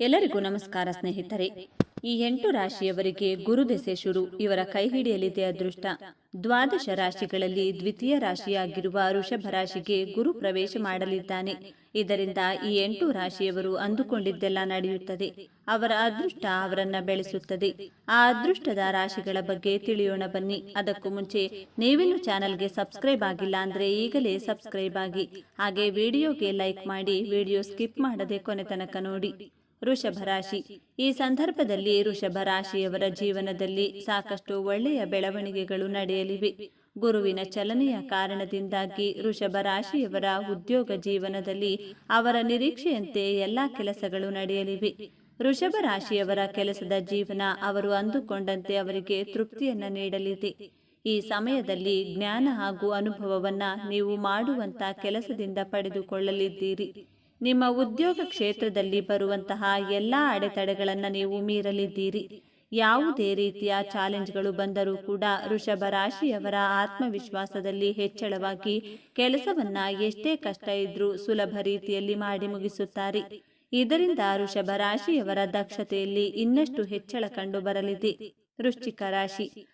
ಎಲ್ಲರಿಗೂ ನಮಸ್ಕಾರ ಸ್ನೇಹಿತರೆ. ಈ ಎಂಟು ರಾಶಿಯವರಿಗೆ ಗುರುದೆಸೆ ಶುರು. ಇವರ ಕೈ ಹಿಡಿಯಲಿದೆ ಅದೃಷ್ಟ. ದ್ವಾದಶ ರಾಶಿಗಳಲ್ಲಿ ದ್ವಿತೀಯ ರಾಶಿಯಾಗಿರುವ ಋಷಭ ರಾಶಿಗೆ ಗುರು ಪ್ರವೇಶ ಮಾಡಲಿದ್ದಾನೆ. ಇದರಿಂದ ಈ ಎಂಟು ರಾಶಿಯವರು ಅಂದುಕೊಂಡಿದ್ದೆಲ್ಲ ನಡೆಯುತ್ತದೆ. ಅವರ ಅದೃಷ್ಟ ಅವರನ್ನ ಬೆಳೆಸುತ್ತದೆ. ಆ ಅದೃಷ್ಟದ ರಾಶಿಗಳ ಬಗ್ಗೆ ತಿಳಿಯೋಣ ಬನ್ನಿ. ಅದಕ್ಕೂ ಮುಂಚೆ ನೀವಿನ್ನು ಚಾನಲ್ಗೆ ಸಬ್ಸ್ಕ್ರೈಬ್ ಆಗಿಲ್ಲ ಅಂದ್ರೆ ಈಗಲೇ ಸಬ್ಸ್ಕ್ರೈಬ್ ಆಗಿ. ಹಾಗೆ ವಿಡಿಯೋಗೆ ಲೈಕ್ ಮಾಡಿ ವಿಡಿಯೋ ಸ್ಕಿಪ್ ಮಾಡದೆ ಕೊನೆ ತನಕ ನೋಡಿ. ವೃಷಭ ರಾಶಿ. ಈ ಸಂದರ್ಭದಲ್ಲಿ ವೃಷಭ ರಾಶಿಯವರ ಜೀವನದಲ್ಲಿ ಸಾಕಷ್ಟು ಒಳ್ಳೆಯ ಬೆಳವಣಿಗೆಗಳು ನಡೆಯಲಿವೆ. ಗುರುವಿನ ಚಲನೆಯ ಕಾರಣದಿಂದಾಗಿ ವೃಷಭ ರಾಶಿಯವರ ಉದ್ಯೋಗ ಜೀವನದಲ್ಲಿ ಅವರ ನಿರೀಕ್ಷೆಯಂತೆ ಎಲ್ಲಾ ಕೆಲಸಗಳು ನಡೆಯಲಿವೆ. ವೃಷಭ ರಾಶಿಯವರ ಕೆಲಸದ ಜೀವನ ಅವರು ಅಂದುಕೊಂಡಂತೆ ಅವರಿಗೆ ತೃಪ್ತಿಯನ್ನ ನೀಡಲಿದೆ. ಈ ಸಮಯದಲ್ಲಿ ಜ್ಞಾನ ಹಾಗೂ ಅನುಭವವನ್ನ ನೀವು ಮಾಡುವಂತ ಕೆಲಸದಿಂದ ಪಡೆದುಕೊಳ್ಳಲಿದ್ದೀರಿ. ನಿಮ್ಮ ಉದ್ಯೋಗ ಕ್ಷೇತ್ರದಲ್ಲಿ ಬರುವಂತಹ ಎಲ್ಲ ಅಡೆತಡೆಗಳನ್ನು ನೀವು ಮೀರಲಿದ್ದೀರಿ. ಯಾವುದೇ ರೀತಿಯ ಚಾಲೆಂಜ್ಗಳು ಬಂದರೂ ಕೂಡ ಋಷಭ ರಾಶಿಯವರ ಆತ್ಮವಿಶ್ವಾಸದಲ್ಲಿ ಹೆಚ್ಚಳವಾಗಿ ಕೆಲಸವನ್ನ ಎಷ್ಟೇ ಕಷ್ಟ ಇದ್ರೂ ಸುಲಭ ರೀತಿಯಲ್ಲಿ ಮಾಡಿ ಮುಗಿಸುತ್ತಾರೆ. ಇದರಿಂದ ಋಷಭ ರಾಶಿಯವರ ದಕ್ಷತೆಯಲ್ಲಿ ಇನ್ನಷ್ಟು ಹೆಚ್ಚಳ ಕಂಡು ಬರಲಿದೆ ವೃಶ್ಚಿಕ ರಾಶಿ.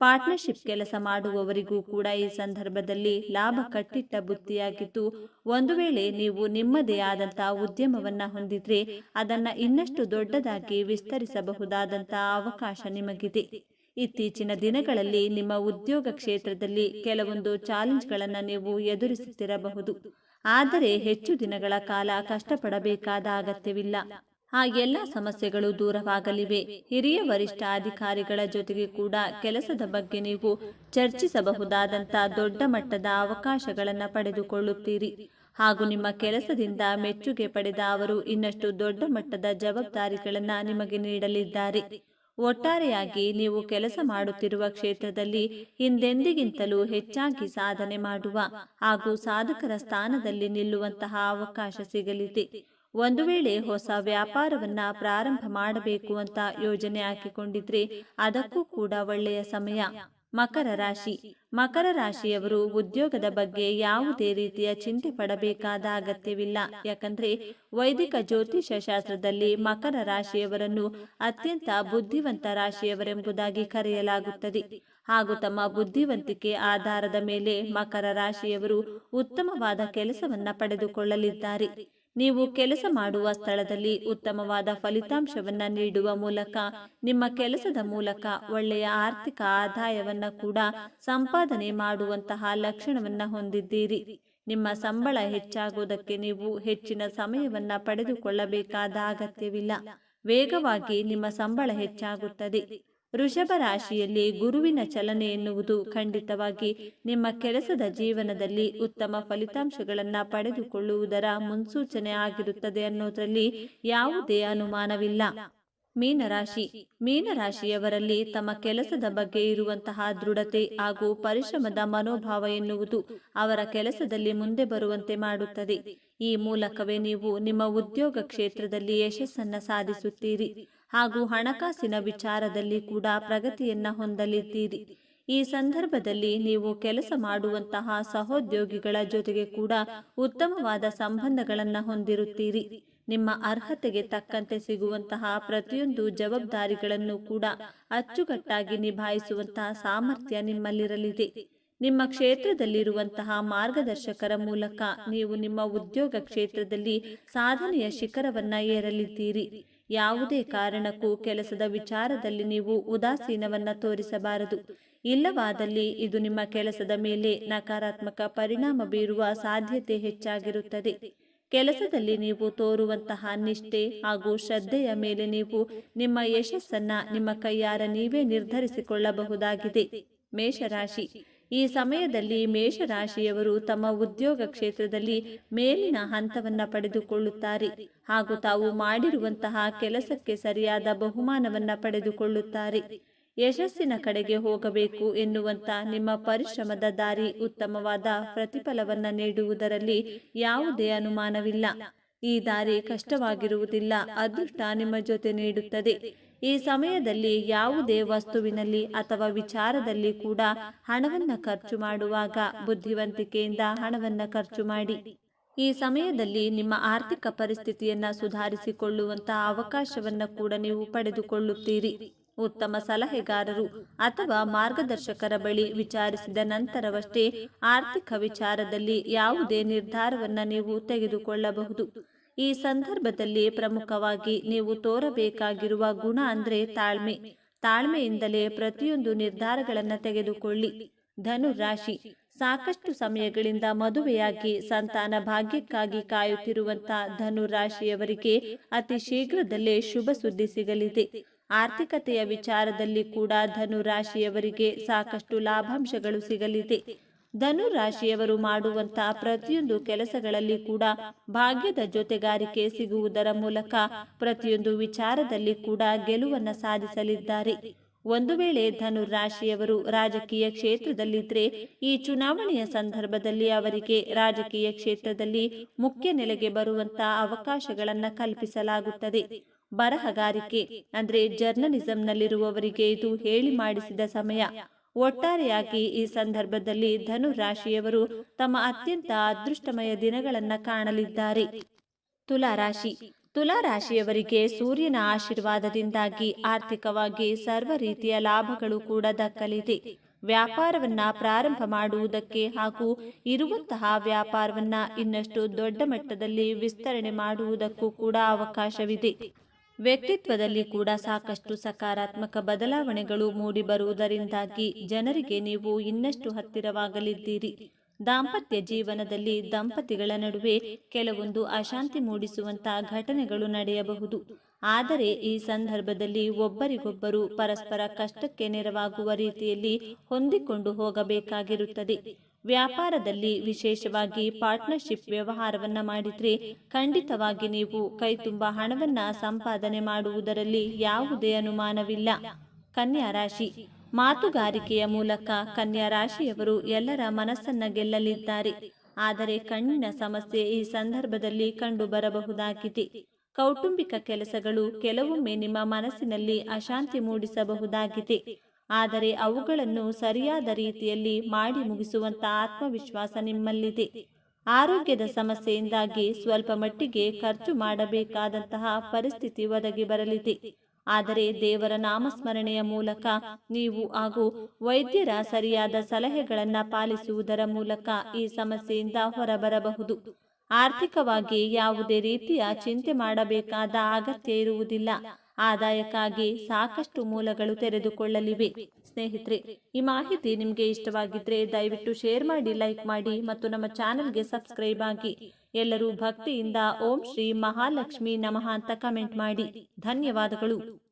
ಪಾರ್ಟ್ನರ್ಶಿಪ್ ಕೆಲಸ ಮಾಡುವವರಿಗೂ ಕೂಡ ಈ ಸಂದರ್ಭದಲ್ಲಿ ಲಾಭ ಕಟ್ಟಿಟ್ಟ ಬುತ್ತಿಯಾಗಿದ್ದು ಒಂದು ವೇಳೆ ನೀವು ನಿಮ್ಮದೇ ಆದಂತಹ ಉದ್ಯಮವನ್ನ ಹೊಂದಿದ್ರೆ ಅದನ್ನ ಇನ್ನಷ್ಟು ದೊಡ್ಡದಾಗಿ ವಿಸ್ತರಿಸಬಹುದಾದಂತಹ ಅವಕಾಶ ನಿಮಗಿದೆ. ಇತ್ತೀಚಿನ ದಿನಗಳಲ್ಲಿ ನಿಮ್ಮ ಉದ್ಯೋಗ ಕ್ಷೇತ್ರದಲ್ಲಿ ಕೆಲವೊಂದು ಚಾಲೆಂಜ್ಗಳನ್ನು ನೀವು ಎದುರಿಸುತ್ತಿರಬಹುದು. ಆದರೆ ಹೆಚ್ಚು ದಿನಗಳ ಕಾಲ ಕಷ್ಟಪಡಬೇಕಾದ ಅಗತ್ಯವಿಲ್ಲ. ಆ ಎಲ್ಲ ಸಮಸ್ಯೆಗಳು ದೂರವಾಗಲಿವೆ. ಹಿರಿಯ ವರಿಷ್ಠ ಅಧಿಕಾರಿಗಳ ಜೊತೆಗೆ ಕೂಡ ಕೆಲಸದ ಬಗ್ಗೆ ನೀವು ಚರ್ಚಿಸಬಹುದಾದಂಥ ದೊಡ್ಡ ಮಟ್ಟದ ಅವಕಾಶಗಳನ್ನು ಪಡೆದುಕೊಳ್ಳುತ್ತೀರಿ. ಹಾಗೂ ನಿಮ್ಮ ಕೆಲಸದಿಂದ ಮೆಚ್ಚುಗೆ ಪಡೆದ ಅವರು ಇನ್ನಷ್ಟು ದೊಡ್ಡ ಮಟ್ಟದ ಜವಾಬ್ದಾರಿಗಳನ್ನ ನಿಮಗೆ ನೀಡಲಿದ್ದಾರೆ. ಒಟ್ಟಾರೆಯಾಗಿ ನೀವು ಕೆಲಸ ಮಾಡುತ್ತಿರುವ ಕ್ಷೇತ್ರದಲ್ಲಿ ಹಿಂದೆಂದಿಗಿಂತಲೂ ಹೆಚ್ಚಾಗಿ ಸಾಧನೆ ಮಾಡುವ ಹಾಗೂ ಸಾಧಕರ ಸ್ಥಾನದಲ್ಲಿ ನಿಲ್ಲುವಂತಹ ಅವಕಾಶ ಸಿಗಲಿದೆ. ಒಂದು ವೇಳೆ ಹೊಸ ವ್ಯಾಪಾರವನ್ನ ಪ್ರಾರಂಭ ಮಾಡಬೇಕು ಅಂತ ಯೋಜನೆ ಹಾಕಿಕೊಂಡಿದ್ರೆ ಅದಕ್ಕೂ ಕೂಡ ಒಳ್ಳೆಯ ಸಮಯ. ಮಕರ ರಾಶಿ. ಮಕರ ರಾಶಿಯವರು ಉದ್ಯೋಗದ ಬಗ್ಗೆ ಯಾವುದೇ ರೀತಿಯ ಚಿಂತೆ ಪಡಬೇಕಾದ ಅಗತ್ಯವಿಲ್ಲ. ಯಾಕಂದ್ರೆ ವೈದಿಕ ಜ್ಯೋತಿಷ ಶಾಸ್ತ್ರದಲ್ಲಿ ಮಕರ ರಾಶಿಯವರನ್ನು ಅತ್ಯಂತ ಬುದ್ಧಿವಂತ ರಾಶಿಯವರೆಂಬುದಾಗಿ ಕರೆಯಲಾಗುತ್ತದೆ. ಹಾಗೂ ತಮ್ಮ ಬುದ್ಧಿವಂತಿಕೆ ಆಧಾರದ ಮೇಲೆ ಮಕರ ರಾಶಿಯವರು ಉತ್ತಮವಾದ ಕೆಲಸವನ್ನ ಪಡೆದುಕೊಳ್ಳಲಿದ್ದಾರೆ. ನೀವು ಕೆಲಸ ಮಾಡುವ ಸ್ಥಳದಲ್ಲಿ ಉತ್ತಮವಾದ ಫಲಿತಾಂಶವನ್ನ ನೀಡುವ ಮೂಲಕ, ನಿಮ್ಮ ಕೆಲಸದ ಮೂಲಕ ಒಳ್ಳೆಯ ಆರ್ಥಿಕ ಆದಾಯವನ್ನ ಕೂಡ ಸಂಪಾದನೆ ಮಾಡುವಂತಹ ಲಕ್ಷಣವನ್ನ ಹೊಂದಿದ್ದೀರಿ. ನಿಮ್ಮ ಸಂಬಳ ಹೆಚ್ಚಾಗುವುದಕ್ಕೆ ನೀವು ಹೆಚ್ಚಿನ ಸಮಯವನ್ನ ಪಡೆದುಕೊಳ್ಳಬೇಕಾದ ಅಗತ್ಯವಿಲ್ಲ. ವೇಗವಾಗಿ ನಿಮ್ಮ ಸಂಬಳ ಹೆಚ್ಚಾಗುತ್ತದೆ. ವೃಷಭ ರಾಶಿಯಲ್ಲಿ ಗುರುವಿನ ಚಲನೆ ಎನ್ನುವುದು ಖಂಡಿತವಾಗಿ ನಿಮ್ಮ ಕೆಲಸದ ಜೀವನದಲ್ಲಿ ಉತ್ತಮ ಫಲಿತಾಂಶಗಳನ್ನು ಪಡೆದುಕೊಳ್ಳುವುದರ ಮುನ್ಸೂಚನೆ ಆಗಿರುತ್ತದೆ ಅನ್ನೋದರಲ್ಲಿ ಯಾವುದೇ ಅನುಮಾನವಿಲ್ಲ. ಮೀನರಾಶಿ. ಮೀನರಾಶಿಯವರಲ್ಲಿ ತಮ್ಮ ಕೆಲಸದ ಬಗ್ಗೆ ಇರುವಂತಹ ದೃಢತೆ ಹಾಗೂ ಪರಿಶ್ರಮದ ಮನೋಭಾವ ಎನ್ನುವುದು ಅವರ ಕೆಲಸದಲ್ಲಿ ಮುಂದೆ ಬರುವಂತೆ ಮಾಡುತ್ತದೆ. ಈ ಮೂಲಕವೇ ನೀವು ನಿಮ್ಮ ಉದ್ಯೋಗ ಕ್ಷೇತ್ರದಲ್ಲಿ ಯಶಸ್ಸನ್ನು ಸಾಧಿಸುತ್ತೀರಿ. ಹಾಗೂ ಹಣಕಾಸಿನ ವಿಚಾರದಲ್ಲಿ ಕೂಡ ಪ್ರಗತಿಯನ್ನ ಹೊಂದಲಿದ್ದೀರಿ. ಈ ಸಂದರ್ಭದಲ್ಲಿ ನೀವು ಕೆಲಸ ಮಾಡುವಂತಹ ಸಹೋದ್ಯೋಗಿಗಳ ಜೊತೆಗೆ ಕೂಡ ಉತ್ತಮವಾದ ಸಂಬಂಧಗಳನ್ನು ಹೊಂದಿರುತ್ತೀರಿ. ನಿಮ್ಮ ಅರ್ಹತೆಗೆ ತಕ್ಕಂತೆ ಸಿಗುವಂತಹ ಪ್ರತಿಯೊಂದು ಜವಾಬ್ದಾರಿಗಳನ್ನು ಕೂಡ ಅಚ್ಚುಕಟ್ಟಾಗಿ ನಿಭಾಯಿಸುವಂತಹ ಸಾಮರ್ಥ್ಯ ನಿಮ್ಮಲ್ಲಿರಲಿದೆ. ನಿಮ್ಮ ಕ್ಷೇತ್ರದಲ್ಲಿರುವಂತಹ ಮಾರ್ಗದರ್ಶಕರ ಮೂಲಕ ನೀವು ನಿಮ್ಮ ಉದ್ಯೋಗ ಕ್ಷೇತ್ರದಲ್ಲಿ ಸಾಧನೆಯ ಶಿಖರವನ್ನ ಏರಲಿದ್ದೀರಿ. ಯಾವುದೇ ಕಾರಣಕ್ಕೂ ಕೆಲಸದ ವಿಚಾರದಲ್ಲಿ ನೀವು ಉದಾಸೀನವನ್ನ ತೋರಿಸಬಾರದು. ಇಲ್ಲವಾದಲ್ಲಿ ಇದು ನಿಮ್ಮ ಕೆಲಸದ ಮೇಲೆ ನಕಾರಾತ್ಮಕ ಪರಿಣಾಮ ಬೀರುವ ಸಾಧ್ಯತೆ ಹೆಚ್ಚಾಗಿರುತ್ತದೆ. ಕೆಲಸದಲ್ಲಿ ನೀವು ತೋರುವಂತಹ ನಿಷ್ಠೆ ಹಾಗೂ ಶ್ರದ್ಧೆಯ ಮೇಲೆ ನೀವು ನಿಮ್ಮ ಯಶಸ್ಸನ್ನ ನಿಮ್ಮ ಕೈಯಾರ ನೀವೇ ನಿರ್ಧರಿಸಿಕೊಳ್ಳಬಹುದಾಗಿದೆ. ಮೇಷರಾಶಿ. ಈ ಸಮಯದಲ್ಲಿ ಮೇಷರಾಶಿಯವರು ತಮ್ಮ ಉದ್ಯೋಗ ಕ್ಷೇತ್ರದಲ್ಲಿ ಮೇಲಿನ ಹಂತವನ್ನ ಪಡೆದುಕೊಳ್ಳುತ್ತಾರೆ. ಹಾಗೂ ತಾವು ಮಾಡಿರುವಂತಹ ಕೆಲಸಕ್ಕೆ ಸರಿಯಾದ ಬಹುಮಾನವನ್ನ ಪಡೆದುಕೊಳ್ಳುತ್ತಾರೆ. ಯಶಸ್ಸಿನ ಕಡೆಗೆ ಹೋಗಬೇಕು ಎನ್ನುವಂತ ನಿಮ್ಮ ಪರಿಶ್ರಮದ ದಾರಿ ಉತ್ತಮವಾದ ಪ್ರತಿಫಲವನ್ನ ನೀಡುವುದರಲ್ಲಿ ಯಾವುದೇ ಅನುಮಾನವಿಲ್ಲ. ಈ ದಾರಿ ಕಷ್ಟವಾಗಿರುವುದಿಲ್ಲ, ಅದೃಷ್ಟ ನಿಮ್ಮ ಜೊತೆ ನೀಡುತ್ತದೆ. ಈ ಸಮಯದಲ್ಲಿ ಯಾವುದೇ ವಸ್ತುವಿನಲ್ಲಿ ಅಥವಾ ವಿಚಾರದಲ್ಲಿ ಕೂಡ ಹಣವನ್ನು ಖರ್ಚು ಮಾಡುವಾಗ ಬುದ್ಧಿವಂತಿಕೆಯಿಂದ ಹಣವನ್ನು ಖರ್ಚು ಮಾಡಿ. ಈ ಸಮಯದಲ್ಲಿ ನಿಮ್ಮ ಆರ್ಥಿಕ ಪರಿಸ್ಥಿತಿಯನ್ನು ಸುಧಾರಿಸಿಕೊಳ್ಳುವಂತಹ ಅವಕಾಶವನ್ನು ಕೂಡ ನೀವು ಪಡೆದುಕೊಳ್ಳುತ್ತೀರಿ. ಉತ್ತಮ ಸಲಹೆಗಾರರು ಅಥವಾ ಮಾರ್ಗದರ್ಶಕರ ಬಳಿ ವಿಚಾರಿಸಿದ ನಂತರವಷ್ಟೇ ಆರ್ಥಿಕ ವಿಚಾರದಲ್ಲಿ ಯಾವುದೇ ನಿರ್ಧಾರವನ್ನು ನೀವು ತೆಗೆದುಕೊಳ್ಳಬಹುದು. ಈ ಸಂದರ್ಭದಲ್ಲಿ ಪ್ರಮುಖವಾಗಿ ನೀವು ತೋರಬೇಕಾಗಿರುವ ಗುಣ ಅಂದ್ರೆ ತಾಳ್ಮೆ. ತಾಳ್ಮೆಯಿಂದಲೇ ಪ್ರತಿಯೊಂದು ನಿರ್ಧಾರಗಳನ್ನು ತೆಗೆದುಕೊಳ್ಳಿ. ಧನು ರಾಶಿ ಸಾಕಷ್ಟು ಸಮಯಗಳಿಂದ ಮದುವೆಯಾಗಿ ಸಂತಾನ ಭಾಗ್ಯಕ್ಕಾಗಿ ಕಾಯುತ್ತಿರುವಂತ ಧನು ರಾಶಿಯವರಿಗೆ ಅತಿ ಶೀಘ್ರದಲ್ಲೇ ಶುಭ ಸುದ್ದಿ ಸಿಗಲಿದೆ. ಆರ್ಥಿಕತೆಯ ವಿಚಾರದಲ್ಲಿ ಕೂಡ ಧನು ರಾಶಿಯವರಿಗೆ ಸಾಕಷ್ಟು ಲಾಭಾಂಶಗಳು ಸಿಗಲಿದೆ. ಧನು ರಾಶಿಯವರು ಮಾಡುವಂತಹ ಪ್ರತಿಯೊಂದು ಕೆಲಸಗಳಲ್ಲಿ ಕೂಡ ಭಾಗ್ಯದ ಜೊತೆಗಾರಿಕೆ ಸಿಗುವುದರ ಮೂಲಕ ಪ್ರತಿಯೊಂದು ವಿಚಾರದಲ್ಲಿ ಕೂಡ ಗೆಲುವನ್ನು ಸಾಧಿಸಲಿದ್ದಾರೆ. ಒಂದು ವೇಳೆ ಧನು ರಾಶಿಯವರು ರಾಜಕೀಯ ಕ್ಷೇತ್ರದಲ್ಲಿದ್ದರೆ ಈ ಚುನಾವಣೆಯ ಸಂದರ್ಭದಲ್ಲಿ ಅವರಿಗೆ ರಾಜಕೀಯ ಕ್ಷೇತ್ರದಲ್ಲಿ ಮುಖ್ಯ ನೆಲೆಗೆ ಬರುವಂತಹ ಅವಕಾಶಗಳನ್ನು ಕಲ್ಪಿಸಲಾಗುತ್ತದೆ. ಬರಹಗಾರಿಕೆ ಅಂದ್ರೆ ಜರ್ನಲಿಸಂನಲ್ಲಿರುವವರಿಗೆ ಇದು ಹೇಳಿ ಮಾಡಿಸಿದ ಸಮಯ. ಒಟ್ಟಾರೆಯಾಗಿ ಈ ಸಂದರ್ಭದಲ್ಲಿ ಧನು ರಾಶಿಯವರು ತಮ್ಮ ಅತ್ಯಂತ ಅದೃಷ್ಟಮಯ ದಿನಗಳನ್ನ ಕಾಣಲಿದ್ದಾರೆ. ತುಲಾ ರಾಶಿ ತುಲಾ ರಾಶಿಯವರಿಗೆ ಸೂರ್ಯನ ಆಶೀರ್ವಾದದಿಂದಾಗಿ ಆರ್ಥಿಕವಾಗಿ ಸರ್ವ ರೀತಿಯ ಲಾಭಗಳು ಕೂಡ ದಕ್ಕಲಿದೆ. ವ್ಯಾಪಾರವನ್ನ ಪ್ರಾರಂಭ ಮಾಡುವುದಕ್ಕೆ ಹಾಗೂ ಇರುವಂತಹ ವ್ಯಾಪಾರವನ್ನ ಇನ್ನಷ್ಟು ದೊಡ್ಡ ಮಟ್ಟದಲ್ಲಿ ವಿಸ್ತರಣೆ ಮಾಡುವುದಕ್ಕೂ ಕೂಡ ಅವಕಾಶವಿದೆ. ವ್ಯಕ್ತಿತ್ವದಲ್ಲಿ ಕೂಡ ಸಾಕಷ್ಟು ಸಕಾರಾತ್ಮಕ ಬದಲಾವಣೆಗಳು ಮೂಡಿಬರುವುದರಿಂದಾಗಿ ಜನರಿಗೆ ನೀವು ಇನ್ನಷ್ಟು ಹತ್ತಿರವಾಗಲಿದ್ದೀರಿ. ದಾಂಪತ್ಯ ಜೀವನದಲ್ಲಿ ದಂಪತಿಗಳ ನಡುವೆ ಕೆಲವೊಂದು ಅಶಾಂತಿ ಮೂಡಿಸುವಂತಹ ಘಟನೆಗಳು ನಡೆಯಬಹುದು. ಆದರೆ ಈ ಸಂದರ್ಭದಲ್ಲಿ ಒಬ್ಬರಿಗೊಬ್ಬರು ಪರಸ್ಪರ ಕಷ್ಟಕ್ಕೆ ನೆರವಾಗುವ ರೀತಿಯಲ್ಲಿ ಹೊಂದಿಕೊಂಡು ಹೋಗಬೇಕಾಗಿರುತ್ತದೆ. ವ್ಯಾಪಾರದಲ್ಲಿ ವಿಶೇಷವಾಗಿ ಪಾರ್ಟ್ನರ್ಶಿಪ್ ವ್ಯವಹಾರವನ್ನ ಮಾಡಿದ್ರೆ ಖಂಡಿತವಾಗಿ ನೀವು ಕೈ ತುಂಬ ಹಣವನ್ನ ಸಂಪಾದನೆ ಮಾಡುವುದರಲ್ಲಿ ಯಾವುದೇ ಅನುಮಾನವಿಲ್ಲ. ಕನ್ಯಾ ರಾಶಿ. ಮಾತುಗಾರಿಕೆಯ ಮೂಲಕ ಕನ್ಯಾ ರಾಶಿಯವರು ಎಲ್ಲರ ಮನಸ್ಸನ್ನ ಗೆಲ್ಲಲಿದ್ದಾರೆ. ಆದರೆ ಕಣ್ಣಿನ ಸಮಸ್ಯೆ ಈ ಸಂದರ್ಭದಲ್ಲಿ ಕಂಡು ಬರಬಹುದಾಗಿದೆ ಕೌಟುಂಬಿಕ ಕೆಲಸಗಳು ಕೆಲವೊಮ್ಮೆ ನಿಮ್ಮ ಮನಸ್ಸಿನಲ್ಲಿ ಅಶಾಂತಿ ಮೂಡಿಸಬಹುದಾಗಿದೆ. ಆದರೆ ಅವುಗಳನ್ನು ಸರಿಯಾದ ರೀತಿಯಲ್ಲಿ ಮಾಡಿ ಮುಗಿಸುವಂತ ಆತ್ಮವಿಶ್ವಾಸ ನಿಮ್ಮಲ್ಲಿದೆ. ಆರೋಗ್ಯದ ಸಮಸ್ಯೆಯಿಂದಾಗಿ ಸ್ವಲ್ಪ ಮಟ್ಟಿಗೆ ಖರ್ಚು ಮಾಡಬೇಕಾದಂತಹ ಪರಿಸ್ಥಿತಿ ಒದಗಿ ಬರಲಿದೆ. ಆದರೆ ದೇವರ ನಾಮಸ್ಮರಣೆಯ ಮೂಲಕ ನೀವು ಹಾಗೂ ವೈದ್ಯರ ಸರಿಯಾದ ಸಲಹೆಗಳನ್ನು ಪಾಲಿಸುವುದರ ಮೂಲಕ ಈ ಸಮಸ್ಯೆಯಿಂದ ಹೊರಬರಬಹುದು. ಆರ್ಥಿಕವಾಗಿ ಯಾವುದೇ ರೀತಿಯ ಚಿಂತೆ ಮಾಡಬೇಕಾದ ಅಗತ್ಯ ಇರುವುದಿಲ್ಲ. ಆದಾಯಕ್ಕಾಗಿ ಸಾಕಷ್ಟು ಮೂಲಗಳು ತೆರೆದುಕೊಳ್ಳಲಿವೆ. ಸ್ನೇಹಿತರೆ, ಈ ಮಾಹಿತಿ ನಿಮಗೆ ಇಷ್ಟವಾಗಿದ್ರೆ ದಯವಿಟ್ಟು ಶೇರ್ ಮಾಡಿ, ಲೈಕ್ ಮಾಡಿ ಮತ್ತು ನಮ್ಮ ಚಾನೆಲ್ಗೆ ಸಬ್ಸ್ಕ್ರೈಬ್ ಆಗಿ. ಎಲ್ಲರೂ ಭಕ್ತಿಯಿಂದ ಓಂ ಶ್ರೀ ಮಹಾಲಕ್ಷ್ಮಿ ನಮಃ ಅಂತ ಕಮೆಂಟ್ ಮಾಡಿ. ಧನ್ಯವಾದಗಳು.